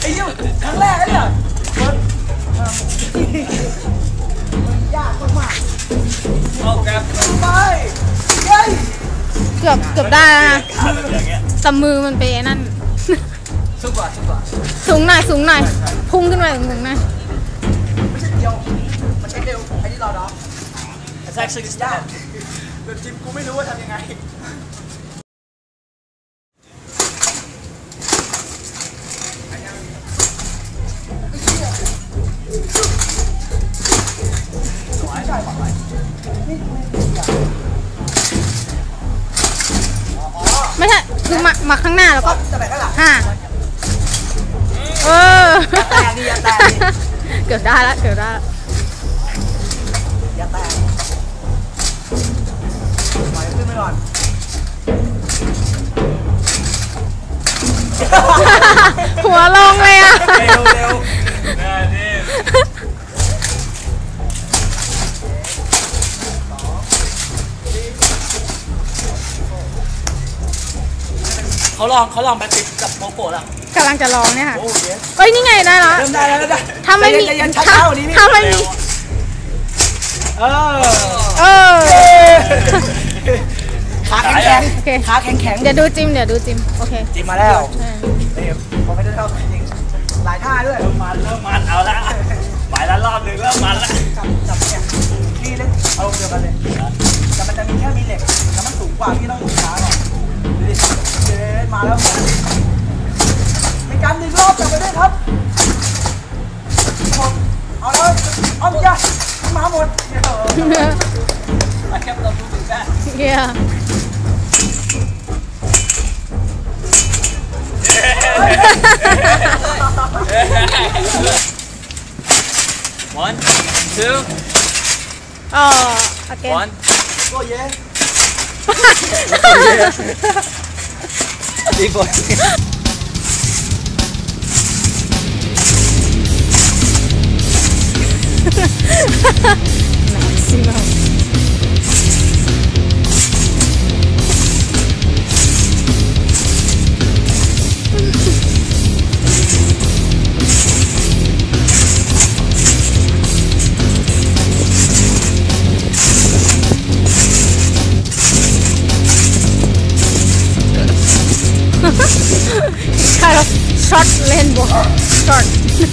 ไอ้ยี่ครั้งแรกเลยเนี่ยยากมากเอาแกไปเฮ้เกือบเกือบได้นะแมือมันไปนั่น สูงกว่าสูงกว่าสูงหน่อยสูงหน่อยพุ่งขึ้นมาสูงหน่อยไม่ใช่เดียวมันใช้เร็วไอ้ที่เราเนาแท็กซี่ยากเดี๋ยวจิมกูไม่รู้ว่าทำยังไง ไม่ใช่คือมามาข้างหน้าแล้วก็จะไปข้างหลังห้าเออแตกดิอย่าแตกดิเกือบได้แล้วเกือบได้แล้วอย่าแตกปล่อยขึ้นไปก่อนหัวลงเลยอะ เร็วเร็ว เขาลองเขาลองแบทติดกับโมโกะแล้วกำลังจะลองเนี่ยค่ะโอ้ยเอ้ยนี่ไงได้แล้วเริ่มได้แล้วเริ่มได้ถ้าไม่มีใจเย็นๆถ้าช้าๆกว่านี้พี่ถ้าไม่มีเออเออขาแข็งแข็งโอเคขาแข็งแข็งเดี๋ยวดูจิมเดี๋ยวดูจิมโอเคจิมมาแล้วเออเต็มผมไม่ได้เท่าจริงหลายท่าด้วยเริ่มมันเริ่มมันเอาละไปแล้วรอบหนึ่งเริ่มมันละจับจับเนี่ยพี่เล่นเอารมณ์เดียวกันเลยแต่มันจะมีแค่มีเหล็กแล้วมันสูงกว่าพี่ต้องอยู่ช้าหน่อยดูดิ เดี๋ยวแค่เราดูถึงได้เกียร์วัน two อ๋อโอเค one โอ้ยเ